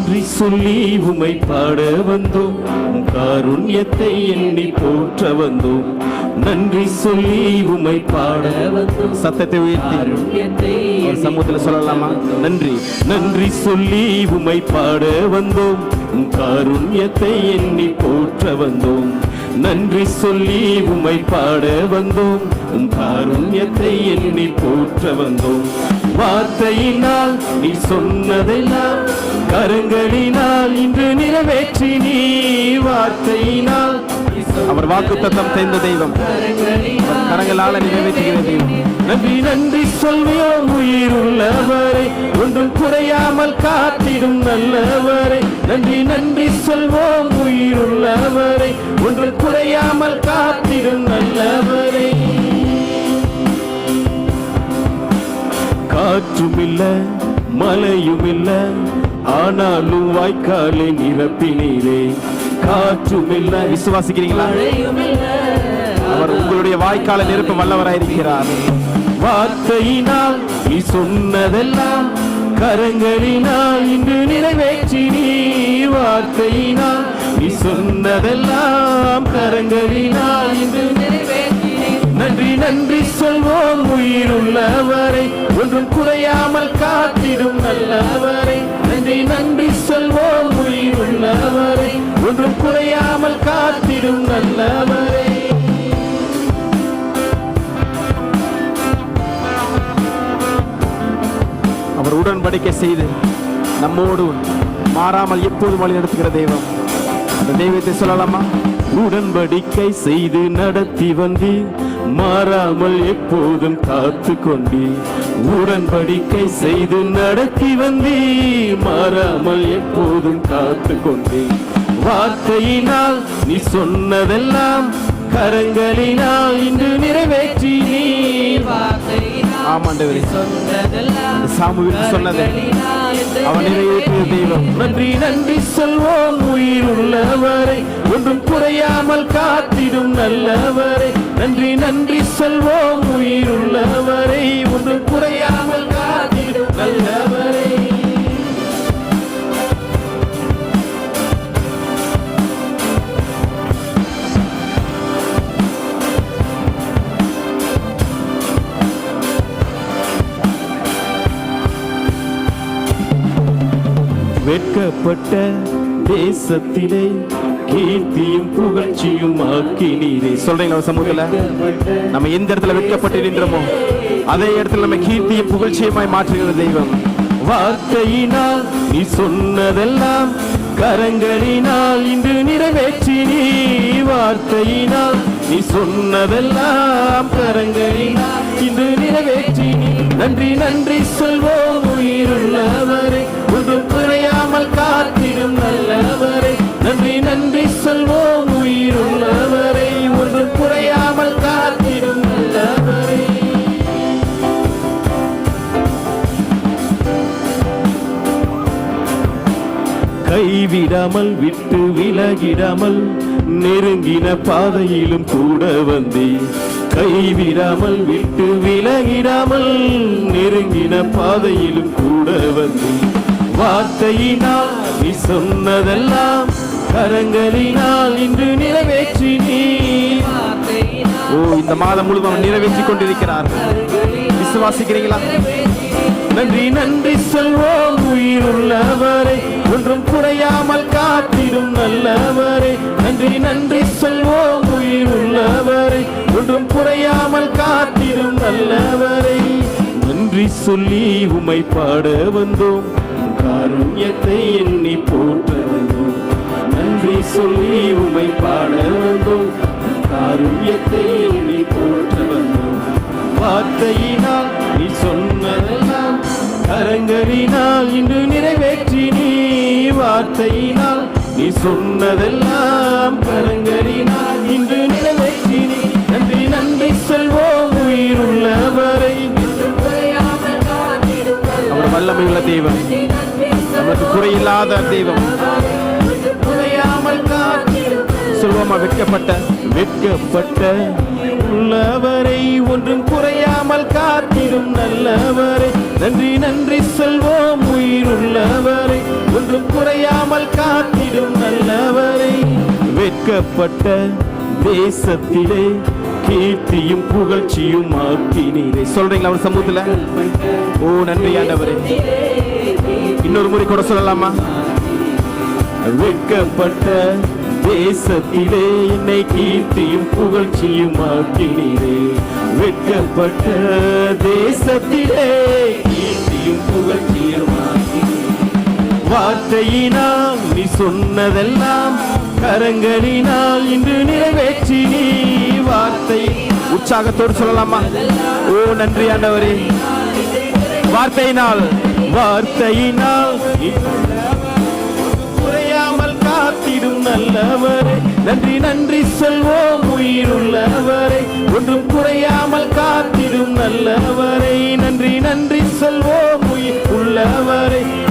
சொல்லி உமை பாட வந்தோம். காருண்யத்தை எண்ணி போற்ற வந்தோம். நன்றி சொல்லி உமை பாட வந்தோம். சத்தத்தை உயர்த்தி ஒரு சமூகத்தில் சொல்லலாமா? நன்றி. நன்றி சொல்லி உமை பாட வந்தோம். காருண்யத்தை எண்ணி போற்ற வந்தோம். நன்றி சொல்லி உமை பாட வந்தோம். உம் காருண்யத்தை எண்ணி போற்ற வந்தோம். வார்த்தையினால் நீ சொன்னதெல்லாம் கரங்களினால் இன்று நிறைவேற்றி நீ வார்த்தையினால். அவர் வாக்கு தத்தம் தெரிந்த தெய்வம். அவர் கரங்களால நிறைவேற்றுகிற தெய்வம். நன்றி நன்றி சொல்வியோம் உயிர் உள்ளவரை. ஒன்றும் குறையாமல் காத்திடும் நல்லவரை. நன்றி நன்றி சொல்வோம் உயிர் உள்ளவரை. ஒன்றும் குறையாமல் காத்திடும் நல்லவரை. காற்றும் இல்ல மழையும் இல்ல ஆனாலும் வாய்க்காலை நிரப்பினீரே. காற்றும் இல்ல விசுவாசிக்கிறீங்களா அவர் உங்களுடைய வாய்க்கால நிரப்ப வல்லவராயிருக்கிறார். வார்த்தையினால் நீ சொன்னதெல்லாம் கரங்களினால் இன்று நிறைவேற்றி நீ வார்த்தையினால் நீ சொன்னதெல்லாம் கரங்களினால் இன்று. நன்றி நன்றி சொல்வோம் உயிருள்ளவரை. ஒன்றும் குறையாமல் காத்திடும் நல்லவரை. நன்றி சொல்வோம் உயிருள்ளவரை ஒன்றும் குறையாமல் காத்திடும் நல்லவரை. அவர் உடன்படிக்கை செய்து நம்மோடு மாறாமல் எப்போதும் வழி நடத்துகிற தெய்வம். அந்த தெய்வத்தை சொல்லலாமா? உடன்படிக்கை செய்து நடத்தி வந்தி மாறாமல் எப்போதும் காத்து கொண்டி உடன்படிக்கை செய்து நடத்தி வந்தி மாறாமல் எப்போதும் காத்து கொண்டே வார்த்தையினால் நீ சொன்னதெல்லாம் கரங்களினால் இன்று நிறைவேற்றி நீ ஆமாண்டவரே அந்த சாமுவேல் சொன்னதை. அவன் தெய்வம். நன்றி நன்றி சொல்வோம். உயிர் உள்ளவரை ஒன்றும் குறையாமல் காத்திடும் நல்லவரை. நன்றி நன்றி சொல்வோம். உயிர் உள்ளவரை ஒன்றும் குறையாமல் காத்திடும் வெட்கப்பட்ட தேசத்திலே கீர்த்தியும் புகழ்ச்சியும் ஆக்கினீரே சொல்றீங்களா சமூகத்துல? நம்ம எந்த இடத்துல வெட்கப்பட்டு நின்றோமோ அதே இடத்துல நம்ம கீர்த்தியும் புகழ்ச்சியுமாய் மாற்றுகிற தெய்வம். வார்த்தையினால் நீ சொன்னதெல்லாம் கரங்களினால் இன்று நிறைவேற்றி நீ. வார்த்தையினால் நீ சொன்னதெல்லாம் கரங்களினால் இன்று நிறைவேற்றி நன்றி நன்றி சொல்வோம் உயிருள்ளவரை. புது குறையாமல் காத்திடும் நல்லவரை. நன்றி நன்றி சொல்வோம் உயிருள்ளவரை. ஒன்றும் குறையாமல் காத்திடும் நல்லவரை. கைவிடாமல் விட்டு விலகிடாமல் நெருங்கின பாதையிலும் கூட வந்தே. கைவிடாமல் விட்டு விலகிடாமல் நெருங்கின பாதையிலும் கூட வந்தே. வார்த்தையினால் நீ சொன்னதெல்லாம் கரங்களினால் இன்று நிறைவேற்றி நீ ஓ இந்த மாதம் முழுவதும் நிறைவேற்றி கொண்டிருக்கிறார் விசுவாசிக்கிறீங்களா நன்றி நன்றி சொல்வோம் உயிருள்ளவரை. ஒன்றும் குறையாமல் காத்திடும் நல்லவரே. நன்றி நன்றி சொல்வோம் உயிருள்ளவரை. ஒன்றும் குறையாமல் காத்திடும் நல்லவரே. நன்றி சொல்லி உமை பாட வந்தோம். காருண்யத்தை எண்ணி போட்ட வந்தோம். நன்றி சொல்லி உமை பாட வந்தோம். காருண்யத்தை எண்ணி போட்ட வந்தோம். வார்த்தையினால் வார்த்தையினால் நீ சொன்னதெல்லாம் கரங்களினால் இன்று நிறைவேற்றி நீ நன்றி நன்றி சொல்வோம். உயிருள்ளவரை அவர் வல்லமையுள்ள தெய்வம் நமக்கு குறையில்லாத தெய்வம். சொல்வோமா வெட்கப்பட்ட வெட்கப்பட்ட உள்ளவரை ஒன்றும் குறையாமல் காத்திடும் நல்லவரை நன்றி நன்றி சொல்வோம் உயிருள்ளவரை. ஒன்றும் குறையாமல் காத்திடும் நல்லவரை. வெட்கப்பட்ட தேசத்திலே கீர்த்தியும் புகழ்ச்சியும் ஆக்கினீரே. சொல்றீங்களா அவர் சமூகத்துல? ஓ நன்றி ஆண்டவரே. இன்னொரு முறை கூட சொல்லலாமா? வெட்கப்பட்ட தேசத்திலே என்னை கீர்த்தியும் புகழ்ச்சியும் ஆக்கினீரே. வெட்கப்பட்ட தேசத்திலே கீர்த்தியும் புகழ்ச்சியும் வார்த்தையினால் நீ சொன்னதெல்லாம் கரங்களினால் இன்று நிறைவேற்றி நீ வார்த்தை. உற்சாகத்தோடு சொல்லலாமா? ஓ நன்றி ஆண்டவரே. வார்த்தையினால் வார்த்தையினால் குறையாமல் காத்திடும் நல்லவரே. நன்றி நன்றி சொல்வோம் உயிருள்ளவரை. ஒன்றும் காத்திடும் நல்லவரை. நன்றி நன்றி செல்வோம். உயிர் உள்ளவரை.